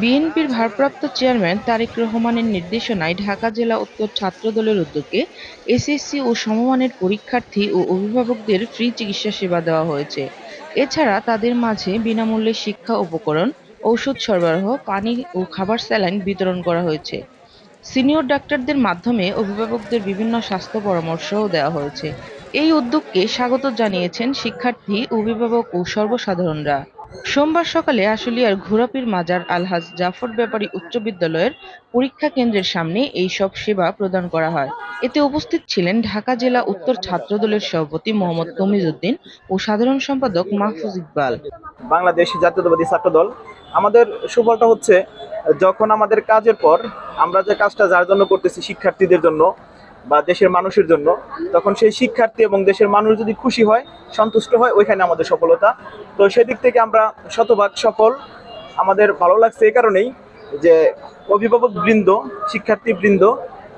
বিএনপির ভারপ্রাপ্ত চেয়ারম্যান তারেক রহমানের নির্দেশনায় ঢাকা জেলা উত্তর ছাত্রদলের উদ্যোগে এসএসসি ও সমমানের পরীক্ষার্থী ও অভিভাবকদের ফ্রি চিকিৎসা সেবা দেওয়া হয়েছে। এছাড়া তাদের মাঝে বিনামূল্যে শিক্ষা উপকরণ, ঔষধ সরবরাহ, পানি ও খাবার স্যালাইন বিতরণ করা হয়েছে। সিনিয়র ডাক্তারদের মাধ্যমে অভিভাবকদের বিভিন্ন স্বাস্থ্য পরামর্শও দেওয়া হয়েছে। এই উদ্যোগকে স্বাগত জানিয়েছেন শিক্ষার্থী, অভিভাবক ও সর্বসাধারণরা। সোমবার সকালে আশুলিয়ার ঘোরাপির মাজার আলহাজ জাফর ব্যাপারী উচ্চ বিদ্যালয়ের পরীক্ষা কেন্দ্রের সামনে এই সব সেবা প্রদান করা হয়। এতে উপস্থিত ছিলেন ঢাকা জেলা উত্তর ছাত্রদলের সভাপতি মোহাম্মদ তমিজউদ্দিন ও সাধারণ সম্পাদক মাহফুজ ইকবাল। বাংলাদেশ জাতীয়তাবাদী ছাত্র দল আমাদের সুফলটা হচ্ছে যখন আমাদের কাজের পর আমরা যে কাজটা যার জন্য করতেছি শিক্ষার্থীদের জন্য বা দেশের মানুষের জন্য, তখন সেই শিক্ষার্থী এবং দেশের মানুষ যদি খুশি হয়, সন্তুষ্ট হয়, ওইখানে আমাদের সফলতা। তো সেদিক থেকে আমরা শতভাগ সফল। আমাদের ভালো লাগছে এই কারণেই যে অভিভাবক বৃন্দ, শিক্ষার্থী বৃন্দ,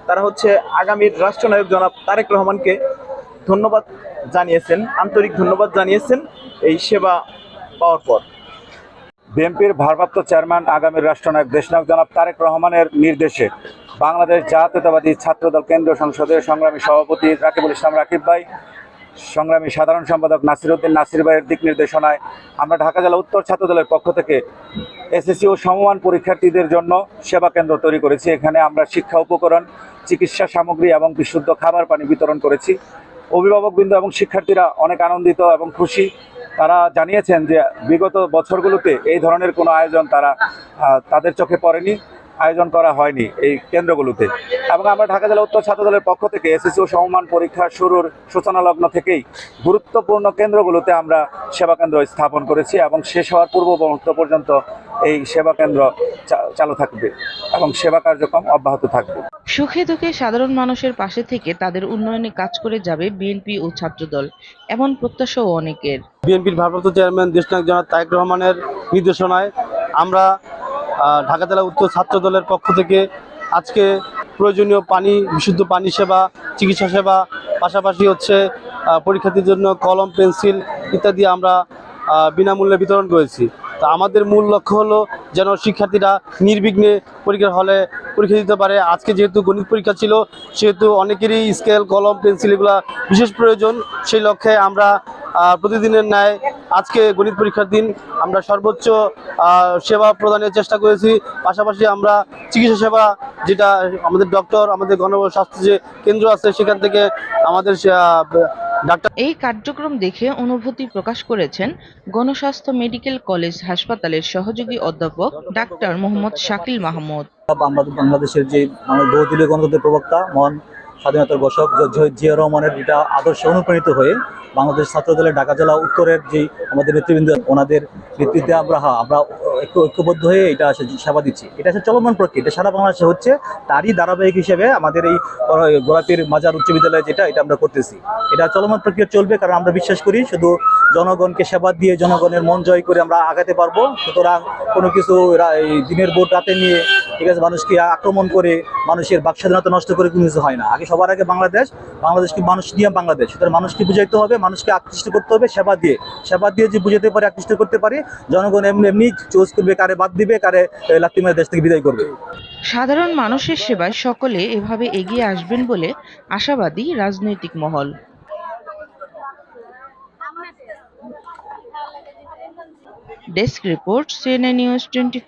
তারা হচ্ছে আগামীর রাষ্ট্রনায়ক জনাব তারেক রহমানকে ধন্যবাদ জানিয়েছেন, আন্তরিক ধন্যবাদ জানিয়েছেন এই সেবা পাওয়ার পর। বিএনপির ভারপ্রাপ্ত চেয়ারম্যান, আগামীর রাষ্ট্রনায়ক দেশনায়ক জনাব তারেক রহমানের নির্দেশে বাংলাদেশ জাতীয়তাবাদী ছাত্রদল কেন্দ্রীয় সংসদের সংগ্রামী সভাপতি রাকিবুল ইসলাম রাকিব ভাই, সংগ্রামী সাধারণ সম্পাদক নাসির উদ্দিন নাসির ভাইয়ের দিক নির্দেশনায় আমরা ঢাকা জেলা উত্তর ছাত্রদলের পক্ষ থেকে এসএসসি ও সমমান পরীক্ষার্থীদের জন্য সেবা কেন্দ্র তৈরি করেছি। এখানে আমরা শিক্ষা উপকরণ, চিকিৎসা সামগ্রী এবং বিশুদ্ধ খাবার পানি বিতরণ করেছি। অভিভাবকবৃন্দ এবং শিক্ষার্থীরা অনেক আনন্দিত এবং খুশি। তারা জানিয়েছেন যে বিগত বছরগুলোতে এই ধরনের কোনো আয়োজন তারা তাদের চোখে পড়েনি। আয়োজন করা হয়নি এই কেন্দ্রগুলোতে। এবং আমরা ঢাকা জেলা উত্তর ছাত্রদলের পক্ষ থেকে এসএসসি ও সমমান পরীক্ষা শুরুর সূচনা লগ্ন থেকেই গুরুত্বপূর্ণ কেন্দ্রগুলোতে আমরা সেবা কেন্দ্র স্থাপন করেছি এবং শেষ হওয়ার পূর্ব মুহূর্ত পর্যন্ত এই সেবা কেন্দ্র চা- চালু থাকবে এবং সেবা কার্যক্রম অব্যাহত থাকবে। সুখে দুঃখে সাধারণ মানুষের পাশে থেকে তাদের উন্নয়নে কাজ করে যাবে বিএনপি ও ছাত্রদল এমন প্রত্যাশাও অনেকের। বিএনপির ভারপ্রাপ্ত চেয়ারম্যান দেশনায়ক জনাব তারেক রহমানের নির্দেশনায় আমরা ঢাকা জেলা উত্তর ছাত্র দলের পক্ষ থেকে আজকে প্রয়োজনীয় পানি, বিশুদ্ধ পানি সেবা, চিকিৎসা সেবা, পাশাপাশি হচ্ছে পরীক্ষার্থীর জন্য কলম, পেন্সিল ইত্যাদি আমরা বিনামূল্যে বিতরণ করেছি। তো আমাদের মূল লক্ষ্য হলো যেন শিক্ষার্থীরা নির্বিঘ্নে পরীক্ষার হলে পরীক্ষা দিতে পারে। আজকে যেহেতু গণিত পরীক্ষা ছিল, সেহেতু অনেকেরই স্কেল, কলম, পেন্সিল এগুলা বিশেষ প্রয়োজন। সেই লক্ষ্যে আমরা প্রতিদিনের ন্যায় আজকে গণিত পরীক্ষার দিন আমরা সর্বোচ্চ সেবা প্রদানের চেষ্টা করেছি। পাশাপাশি আমরা চিকিৎসা সেবা যেটা আমাদের ডক্টর আমাদের গণস্বাস্থ্য যে কেন্দ্র আছে সেখান থেকে আমাদের আহ, ডাক্তার এই কার্যক্রম দেখে অনুভূতি প্রকাশ করেছেন গণস্বাস্থ্য মেডিকেল কলেজ হাসপাতালের সহযোগী অধ্যাপক ডাক্তার মোহাম্মদ শাকিল মাহমুদ। বাংলাদেশ বাংলাদেশের যে আমাদের বহুদলীয় গণতন্ত্রের প্রবক্তা মহান স্বাধীনতার ঘোষক জিয়া রহমানের যেটা আদর্শে অনুপ্রাণিত হয়ে বাংলাদেশ ছাত্রদলের ঢাকা জেলা উত্তরের যে আমাদের নেতৃবৃন্দ, ওনাদের নেতৃত্বে আমরা আমরা ঐক্য ঐক্যবদ্ধ হয়ে এটা সেবা দিচ্ছি। এটা আসলে চলমান প্রক্রিয়া। এটা সারা বাংলাদেশে হচ্ছে তারই ধারাবাহিক হিসেবে আমাদের এই গোলাপীর মাজার উচ্চ বিদ্যালয়ে যেটা, এটা আমরা করতেছি। এটা চলমান প্রক্রিয়া চলবে কারণ আমরা বিশ্বাস করি শুধু জনগণকে সেবা দিয়ে জনগণের মন জয় করে আমরা আগাতে পারব। সুতরাং কোনো কিছু এই দিনের ভোট রাতে নিয়ে ঠিক আছে, মানুষকে আক্রমণ করে মানুষের বাক স্বাধীনতা নষ্ট করে কোনো কিছু হয় না। আগে সবার আগে বাংলাদেশ বাংলাদেশকে মানুষ নিয়ে বাংলাদেশ। সুতরাং মানুষকে বুঝাইতে হবে, মানুষকে আকৃষ্ট করতে হবে, সেবা দিয়ে। সেবা দিয়ে যে বুঝাতে পারে, আকৃষ্ট করতে পারে, জনগণ এমনি এমনি চুজ করবে, কারে বাদ দিবে, কারে লাত্তি মেরে দেশ থেকে বিদায় করবে। সাধারণ মানুষের সেবায় সকলে এভাবে এগিয়ে আসবেন বলে আশাবাদী রাজনৈতিক মহল। Desk report CNA news twenty